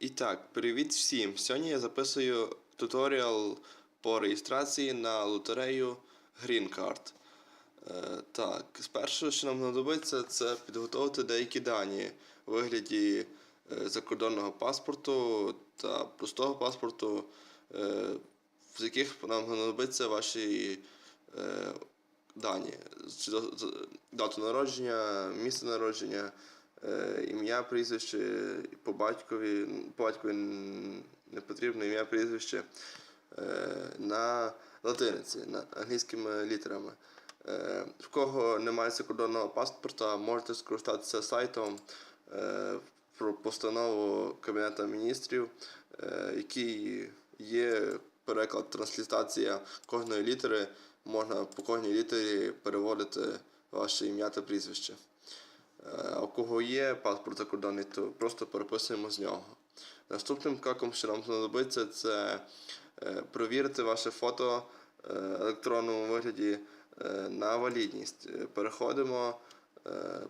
І так, привіт всім! Сьогодні я записую туторіал по реєстрації на лотерею Green Card. Е, так, спершу, що нам знадобиться, це підготувати деякі дані у вигляді е, закордонного паспорту та простого паспорту, е, з яких нам знадобиться ваші е, дані. Дату народження, місце народження, ім'я, прізвище, по батькові, по батькові не потрібно ім'я, прізвище е, на латиниці, на англійськими літерами. Е, В кого немає закордонного паспорта, можете скористатися сайтом е, про постанову Кабінету міністрів, е, який є переклад, транслітація кожної літери. Можна по кожній літері переводити ваше ім'я та прізвище. Е, у кого є паспорт закордонний, то просто переписуємо з нього. Наступним кроком, що нам знадобиться, це е, провірити ваше фото е, електронному вигляді на валідність. Переходимо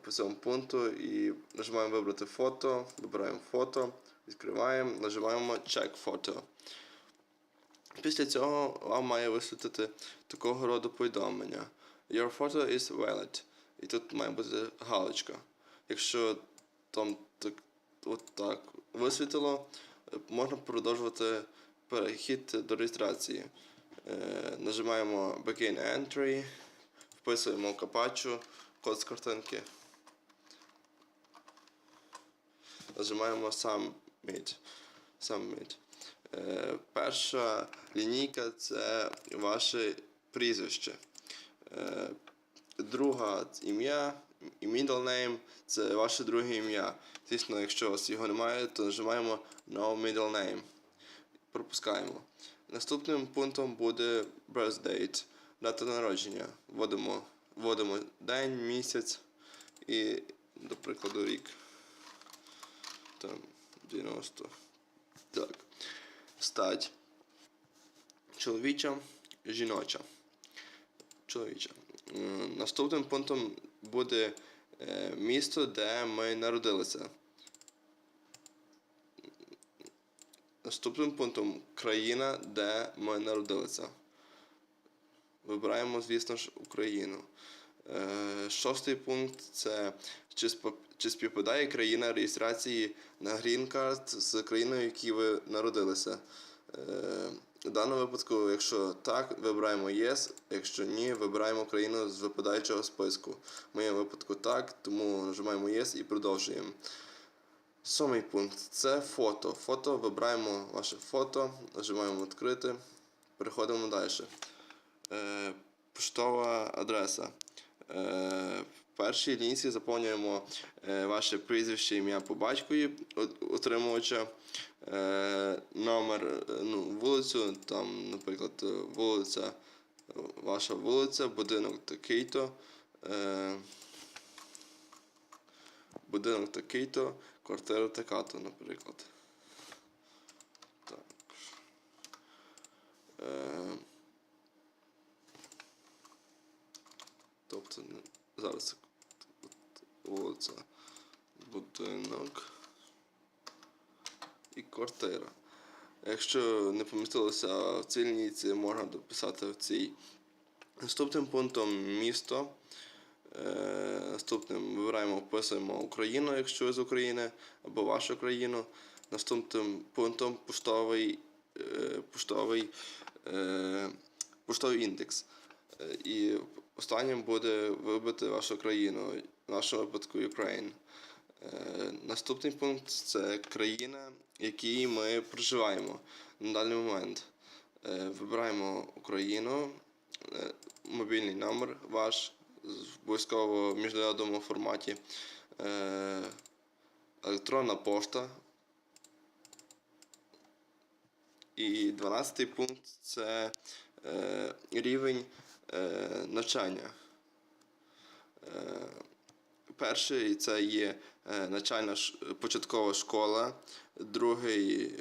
по цьому пункту і нажимаємо вибрати фото, вибираємо фото, відкриваємо, нажимаємо Check фото. Після цього вам має висвітити такого роду повідомлення. Your photo is valid. І тут має бути галочка. Якщо там так, от так висвітило, можна продовжувати перехід до реєстрації. Е, нажимаємо Begin Entry, вписуємо капачу, код з картинки. Нажимаємо Submit. Submit. Е, перша лінійка це ваше прізвище. Е, друга ім'я і middle name це ваше друге ім'я. Звісно, якщо у вас його немає, то нажимаємо No middle name. Пропускаємо. Наступним пунктом буде birth date, дата народження. Вводимо, вводимо день, місяць і, до прикладу, рік. Там 90. Так. Стать. Чоловіча, жіноча. Чоловіча. Наступним пунктом буде е, місто, де ми народилися. Наступним пунктом країна, де ми народилися. Вибираємо, звісно ж, Україну. Е, Шостий пункт це чи співпадає країна реєстрації на Green Card з країною, в якій ви народилися. В даному випадку, якщо так, вибираємо Yes, якщо ні, вибираємо країну з випадаючого списку. В моєму випадку так, тому нажимаємо Yes і продовжуємо. Сьомий пункт це фото. Фото вибираємо ваше фото, нажимаємо відкрити, переходимо далі. Е, поштова адреса. Е, першій лінії заповнюємо е, ваше прізвище, ім'я по батькові отримувача, е, номер, е, ну, вулицю, там, наприклад, вулиця, ваша вулиця, будинок такий-то. Будинок такий-то, квартира така-то, наприклад. Тобто, зараз вулиця, будинок і квартира. Якщо не помістилося в цій лінійці, можна дописати в цій. Наступним пунктом місто. Е, Наступним вибираємо, вписуємо Україну, якщо ви з України, або вашу країну. Наступним пунктом поштовий, е, поштовий, е, поштовий індекс. І останнім буде вибити вашу країну, в нашому випадку Ukraine. Е, Наступний пункт це країна, в якій ми проживаємо на даний момент. Е, Вибираємо Україну, е, мобільний номер ваш, з- обов'язково міжнародному форматі, електронна пошта. І 12 пункт це рівень навчання. Перший це є е, начальна початкова школа, другий е,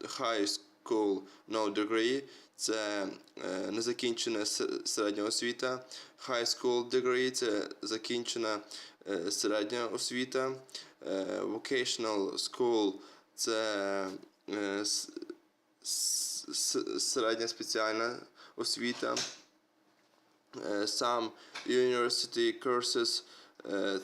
high school no degree, це е, незакінчена середня освіта, high school degree це закінчена середня освіта, vocational school це середня спеціальна освіта. Сам University Courses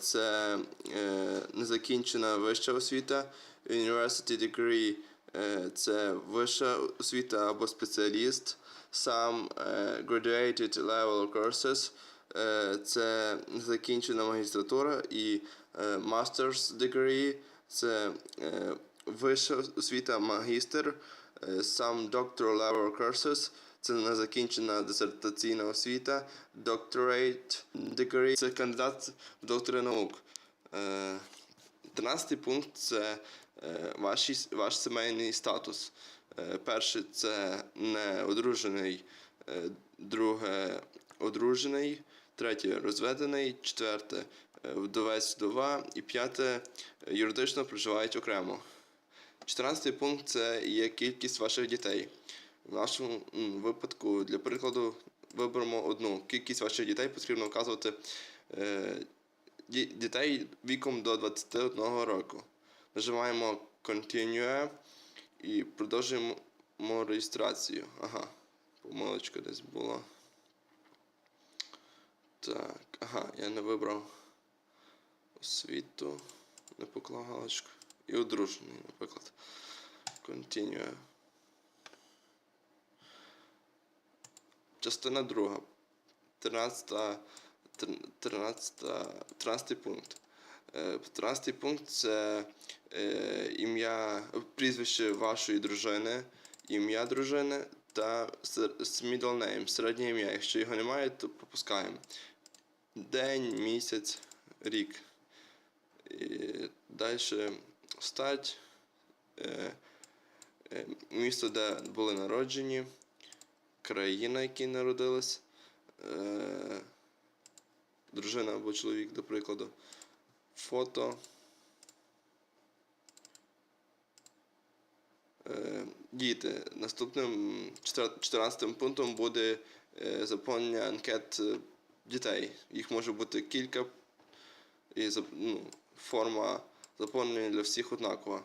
це е, незакінчена вища освіта. University Degree е, це вища освіта або спеціаліст. Сам е, Graduated Level Courses е, це незакінчена магістратура і е, Master's Degree це е, вища освіта магістр. Е, Сам Doctor Level Courses це незакінчена дисертаційна освіта, Doctorate Degree це кандидат в доктори наук. Е, 13 пункт це е, ваші, ваш сімейний статус. Е, Перше це не одружений, е, друге одружений, третє розведений, четверте вдовець вдова і п'яте юридично проживають окремо. 14 пункт це є кількість ваших дітей. В нашому випадку, для прикладу, виберемо одну. Кількість ваших дітей потрібно вказувати е, дітей віком до 21 року. Нажимаємо Continue і продовжуємо реєстрацію. Ага, помилочка десь була. Так, ага, я не вибрав освіту, не поклав галочку. І одружений, наприклад. Continue. Частина друга. 13, 13, 13 пункт. Е, 13 пункт це е, ім'я, прізвище вашої дружини, ім'я дружини та middle name, середнє ім'я. Якщо його немає, то пропускаємо. День, місяць, рік. Далі стать, е, е, місто, де були народжені, країна, якій народились, е, дружина або чоловік, до прикладу, фото. Е, Діти. Наступним 14 пунктом буде е, заповнення анкет дітей. Їх може бути кілька, і ну, форма заповнення для всіх однакова.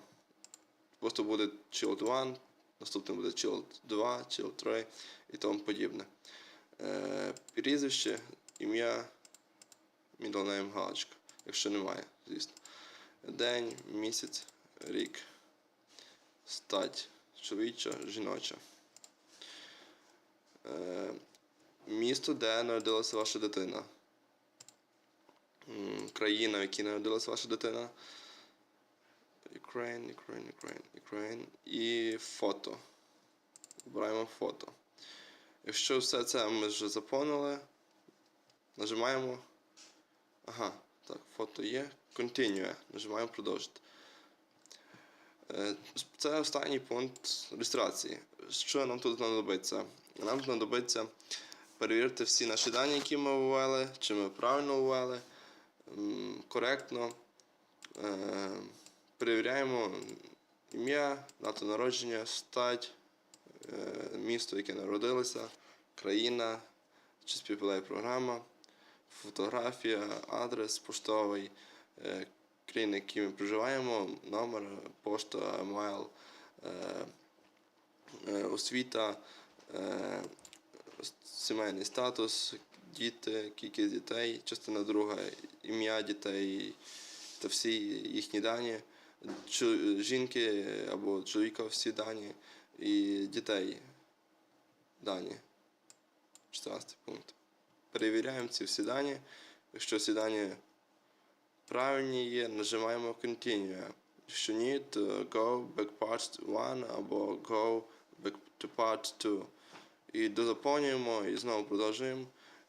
Просто буде Child 1, наступним буде Child 2, Child 3 і тому подібне. Е, прізвище, ім'я, middle name, галочка, якщо немає, звісно. День, місяць, рік, стать, чоловіча, жіноча. Е, місто, де народилася ваша дитина. Країна, в якій народилася ваша дитина. Ukraine, Ukraine, Ukraine, Ukraine. І фото. Вибираємо фото. Якщо все це ми вже заповнили, нажимаємо. Ага, так, фото є. Continue. Нажимаємо продовжити. Е, Це останній пункт реєстрації. Що нам тут знадобиться? Нам знадобиться перевірити всі наші дані, які ми ввели, чи ми правильно ввели, коректно. Перевіряємо ім'я, дату народження, стать, е, місто, яке народилося, країна, чи співпадає програма, фотографія, адрес поштовий, е, країни, в якій ми проживаємо, номер, пошта, емейл, е, освіта, сімейний статус, діти, кількість дітей, частина друга, ім'я дітей та всі їхні дані, жінки або чоловіка всі дані і дітей дані. 14 пункт. Перевіряємо ці всі дані. Якщо всі дані правильні є, нажимаємо Continue. Якщо ні, то Go back part 1 або Go back to part 2. І дозаповнюємо, і знову продовжуємо.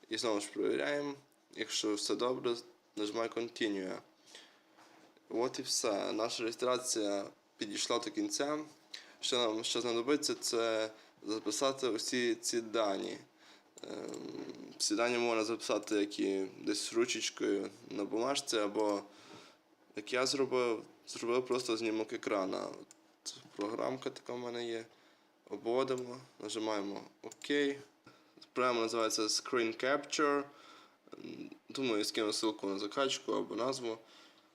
І знову ж перевіряємо. Якщо все добре, нажимаємо Continue. От і все. Наша реєстрація підійшла до кінця. Що нам ще знадобиться, це записати усі ці дані. Ем, Всі дані можна записати як і десь ручечкою на бумажці, або як я зробив, зробив просто знімок екрана. От програмка така в мене є. Обводимо, нажимаємо ОК. Програма називається Screen Capture. Думаю, скину ссылку на закачку або назву.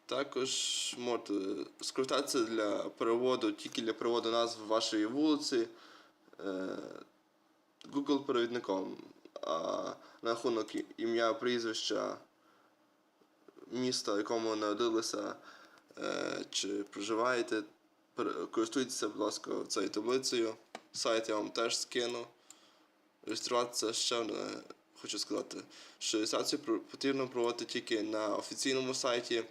Також можете скористатися для переводу, тільки для переводу назв вашої вулиці е, Google перевідником. А на рахунок ім'я, прізвища міста, якому народилися е, чи проживаєте, користуйтеся, будь ласка, цією таблицею. Сайт я вам теж скину. Реєструватися ще хочу сказати, що реєстрацію потрібно проводити тільки на офіційному сайті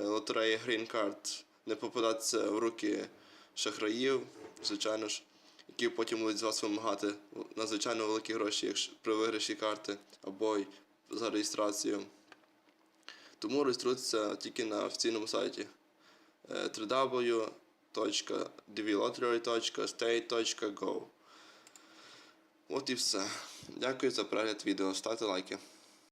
лотереї Green Card, не попадатися в руки шахраїв, звичайно ж, які потім будуть з вас вимагати надзвичайно великі гроші, якщо при виграші карти або за реєстрацію. Тому реєструйтеся тільки на офіційному сайті е, www.dvlottery.state.gov От і все. Дякую за перегляд відео. Ставте лайки.